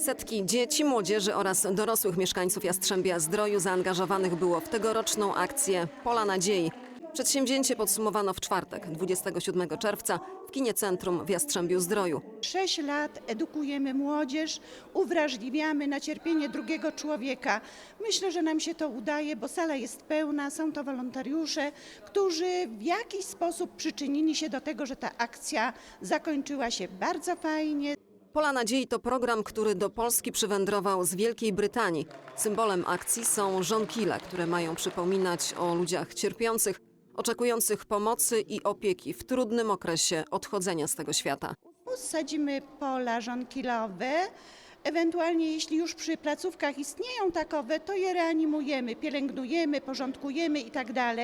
Setki dzieci, młodzieży oraz dorosłych mieszkańców Jastrzębia Zdroju zaangażowanych było w tegoroczną akcję Pola Nadziei. Przedsięwzięcie podsumowano w czwartek, 27 czerwca w kinie Centrum w Jastrzębiu Zdroju. Sześć lat edukujemy młodzież, uwrażliwiamy na cierpienie drugiego człowieka. Myślę, że nam się to udaje, bo sala jest pełna, są to wolontariusze, którzy w jakiś sposób przyczynili się do tego, że ta akcja zakończyła się bardzo fajnie. Pola Nadziei to program, który do Polski przywędrował z Wielkiej Brytanii. Symbolem akcji są żonkile, które mają przypominać o ludziach cierpiących, oczekujących pomocy i opieki w trudnym okresie odchodzenia z tego świata. Sadzimy pola żonkilowe. Ewentualnie, jeśli już przy placówkach istnieją takowe, to je reanimujemy, pielęgnujemy, porządkujemy itd.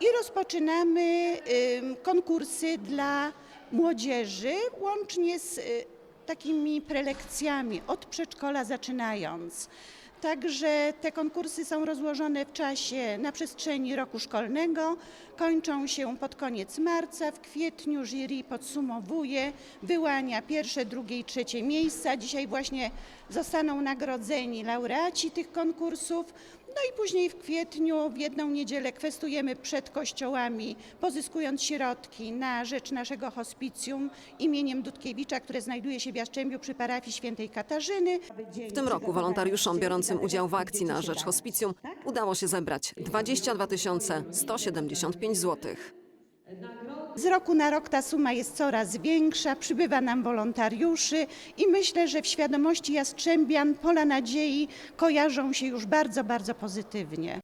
I rozpoczynamy konkursy dla młodzieży, łącznie z y, takimi prelekcjami, od przedszkola zaczynając. Także te konkursy są rozłożone w czasie na przestrzeni roku szkolnego. Kończą się pod koniec marca. W kwietniu jury podsumowuje, wyłania pierwsze, drugie i trzecie miejsca. Dzisiaj właśnie zostaną nagrodzeni laureaci tych konkursów. No i później w kwietniu w jedną niedzielę kwestujemy przed kościołami, pozyskując środki na rzecz naszego hospicjum imieniem Dudkiewicza, które znajduje się w Jastrzębiu przy parafii świętej Katarzyny. W tym roku wolontariuszom biorącym udział w akcji na rzecz hospicjum udało się zebrać 22 175 zł. Z roku na rok ta suma jest coraz większa, przybywa nam wolontariuszy i myślę, że w świadomości Jastrzębian pola nadziei kojarzą się już bardzo, bardzo pozytywnie.